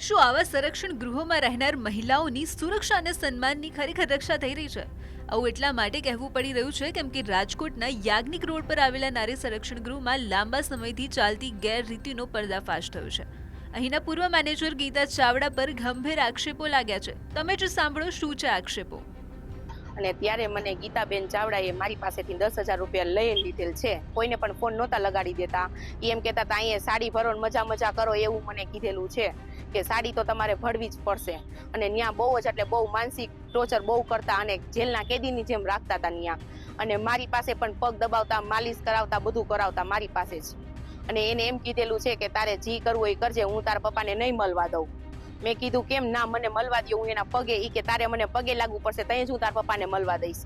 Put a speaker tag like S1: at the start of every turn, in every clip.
S1: શું આવા સંરક્ષણ ગૃહોમાં રહેનાર મહિલાઓની સુરક્ષા અને સન્માનની ખરેખર રક્ષા થઈ રહી છે? આવું એટલા માટે કહેવું પડી રહ્યું છે કેમ કે રાજકોટના યાજ્ઞિક રોડ પર આવેલા નારી સંરક્ષણ ગૃહમાં લાંબા સમયથી ચાલતી ગેરરીતિનો પર્દાફાશ થયો છે. અહીંના પૂર્વ મેનેજર ગીતા ચાવડા પર ગંભીર આક્ષેપો લાગ્યા છે. તમે જ સાંભળો શું છે આક્ષેપો?
S2: અને ત્યારે મને ગીતાબેન ચાવડાએ મારી પાસેથી દસ હજાર રૂપિયા લઈ લીધેલ છે. કોઈને પણ ફોન નહોતા લગાડી દેતા. એમ કહેતા હતા, અહીંયા સાડી ભરો મજા મજા કરો, એવું મને કીધેલું છે કે સાડી તો તમારે ભરવી જ પડશે. અને ત્યાં બહુ જ એટલે બહુ માનસિક ટોર્ચર બહુ કરતા અને જેલના કેદીની જેમ રાખતા હતા ત્યાં અને મારી પાસે પણ પગ દબાવતા, માલિશ કરાવતા, બધું કરાવતા મારી પાસે જ. અને એને એમ કીધેલું છે કે તારે જી કરવું એ કરજે, હું તારા પપ્પાને નહીં મળવા દઉં. મેં કીધું કેમ ના મને મળવા દે હું એના પગે ઈ કે તારે મને પગે લાગવું પડશે તઈ જ હું તારા પપ્પાને મળવા દઈશ?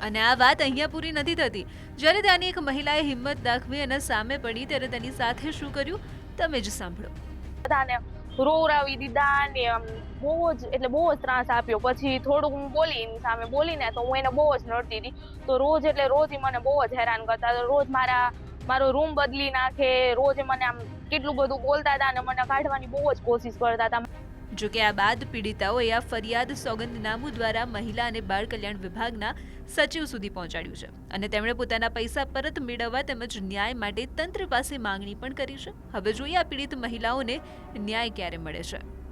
S1: અને આ વાત અહીંયા પૂરી નથી થતી. જ્યારે ત્યાંની એક મહિલાએ હિંમત દાખવી અને સામે પડી ત્યારે તેની સાથે શું કર્યું? તમે જ સાંભળો.
S3: બધાને રોવરાવી દીધા ને બહુ જ એટલે બહુ જ ત્રાસ આપ્યો. પછી થોડુંક હું બોલી એની સામે બોલીને તો હું એને બહુ જ નડતી હતી. તો રોજ એટલે રોજ એ મને બહુ જ હેરાન કરતા રોજ મારા મારો રૂમ બદલી નાખે રોજ મને આમ કેટલું બધું બોલતા હતા અને મને કાઢવાની બહુ જ કોશિશ કરતા હતા.
S1: જો કે આ બાદ પીડિતાઓએ આ ફરિયાદ સોગંદનામું દ્વારા મહિલા અને બાળ કલ્યાણ વિભાગના સચિવ સુધી પહોંચાડ્યું છે. અને તેમણે પોતાના પૈસા પરત મેળવવા તેમજ ન્યાય માટે તંત્ર પાસે માંગણી પણ કરી છે. હવે જોઈએ આ પીડિત મહિલાઓને ન્યાય ક્યારે મળે છે.